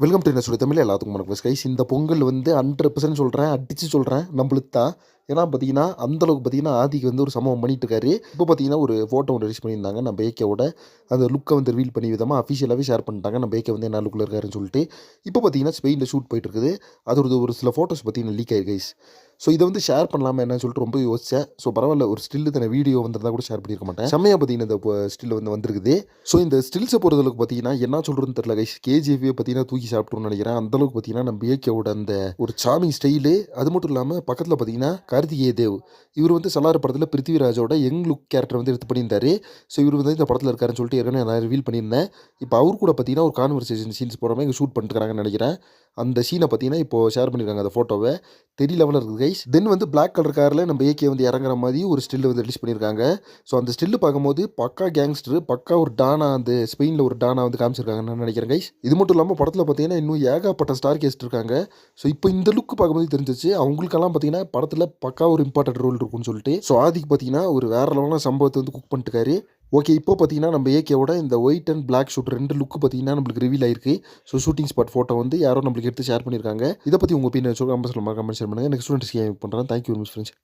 Welcome to என்ன சொல்லி தமிழ் எல்லாத்துக்கும் வணக்கம். கைஸ் இந்த பொங்கல் வந்து ஹண்ட்ரட் பர்சன்ட் சொல்கிறேன் அடித்து சொல்கிறேன் நம்மளுக்கு தான். ஏன்னா பார்த்தீங்கன்னா அந்தளவுக்கு பார்த்தீங்கன்னா ஆதிக்கு வந்து ஒரு சம்பவம் பண்ணிட்டு இருக்காரு இப்போ பார்த்தீங்கன்னா ஒரு ஃபோட்டோ ஒன்று ரிலீஸ் பண்ணியிருந்தாங்க. நம்ம பேக்கேவோட அந்த லுக்கை வந்து ரிவீல் பண்ணி விதமாக அஃபிஷியலாகவே ஷேர் பண்ணிட்டாங்க. நம்ம பேக்கே வந்து என்ன லுக்கில் இருக்காருன்னு சொல்லிட்டு. இப்போ பார்த்தீங்கன்னா ஸ்பெயினில் ஷூட் போயிட்டு இருக்குது அது ஒரு சில ஃபோட்டோஸ் பார்த்தீங்கன்னா லீக் ஆயிருக்கு கைஸ் ஸோ இதை வந்து ஷேர் பண்ணலாமா என்னன்னு சொல்லிட்டு ரொம்ப யோசிச்சேன். ஸோ பரவாயில்ல ஒரு ஸ்டில்லு தானே வீடியோ வந்திருந்தா கூட ஷேர் பண்ணியிருக்க மாட்டேன். செம்மையாக பார்த்தீங்கன்னா இந்த ஸ்டில் வந்து வந்திருக்குது. ஸோ இந்த ஸ்டில்ஸை பொறுத்தளவுக்கு பார்த்தீங்கன்னா என்ன சொல்கிறதுன்னு தெரியல கைஸ் கேஜிஎஃபே பார்த்தீங்கன்னா தூக்கி சாப்பிட்ருன்னு நினைக்கிறேன். அந்தளவுக்கு பார்த்தீங்கன்னா நம்ம ஏகேவோட அந்த ஒரு சாமிங் ஸ்டைலு அது மட்டும் இல்லாமல் பக்கத்தில் பார்த்தீங்கன்னா கார்த்திகேய தேவ். இவர் வந்து சலார் படத்தில் பிருத்திவிராஜோட யங் லுக் கேரக்டர் வந்து எடுத்து பண்ணியிருந்தாரு. ஸோ இவர் வந்து இந்த படத்தில் இருக்காருன்னு சொல்லிட்டு ஏற்கனவே நான் ரிவீல் பண்ணியிருந்தேன். இப்போ அவர் கூட பார்த்தீங்கன்னா ஒரு கான்வர்சேஷன் சீன்ஸ் போகிற மாதிரி ஷூட் பண்ணிட்டுருக்காங்கன்னு நினைக்கிறேன். அந்த சீனை பார்த்தீங்கன்னா இப்போ ஷேர் பண்ணியிருக்காங்க அந்த ஃபோட்டோவை தெரிய லெவலில் இருக்குது கைஸ் தென் வந்து பிளாக் கலர் காரில் நம்ம ஏகே வந்து இறங்குற மாதிரி ஒரு ஸ்டில் வந்து ரிலீஸ் பண்ணியிருக்காங்க ஸோ அந்த ஸ்டில்லு பார்க்கும்போது பக்கா கேங்ஸ்டர் பக்கா ஒரு டானா அந்த ஸ்பெயினில் ஒரு டானா வந்து காமிச்சிருக்காங்கன்னு நான் நினைக்கிறேன் கைஸ் இது மட்டும் இல்லாமல் படத்தில் பார்த்தீங்கன்னா இன்னும் ஏகப்பட்ட ஸ்டார் கேஸ்ட் இருக்காங்க. ஸோ இப்போ இந்த லுக் பார்க்கும்போது தெரிஞ்சிச்சு அவங்களுக்கெல்லாம் பார்த்தீங்கன்னா படத்தில் பக்கா ஒரு இம்பார்ட்டன்ட் ரோல் இருக்கும்னு சொல்லிட்டு. ஸோ ஆதிக்கு பார்த்தீங்கன்னா ஒரு வேற லெவலான சம்பவத்தை வந்து குக் பண்ணிட்டுக்காரு ஓகே இப்போ பார்த்தீங்கன்னா நம்ம ஏகேவோட இந்த ஒயிட் அண்ட் பிளாக் ஷூட் ரெண்டு லுக்கு பார்த்தீங்கன்னா நம்மளுக்கு ரிவீல் ஆயிருக்கு. ஸோ ஷூட்டிங் ஸ்பாட் ஃபோட்டோ வந்து யாரோ நம்மளுக்கு எடுத்து ஷேர் பண்ணியிருக்காங்க. இதை பற்றி உங்கள் ஒப்பீனியன் சொல்லுங்கள் கமெண்ட் கமெண்ட் ஷேர் பண்ணுங்கள் எனக்கு ஸ்டூடெண்ட்ஸ் பண்ணுறேன் தேங்க்யூ மிஸ் ஃப்ரெண்ட்ஸ்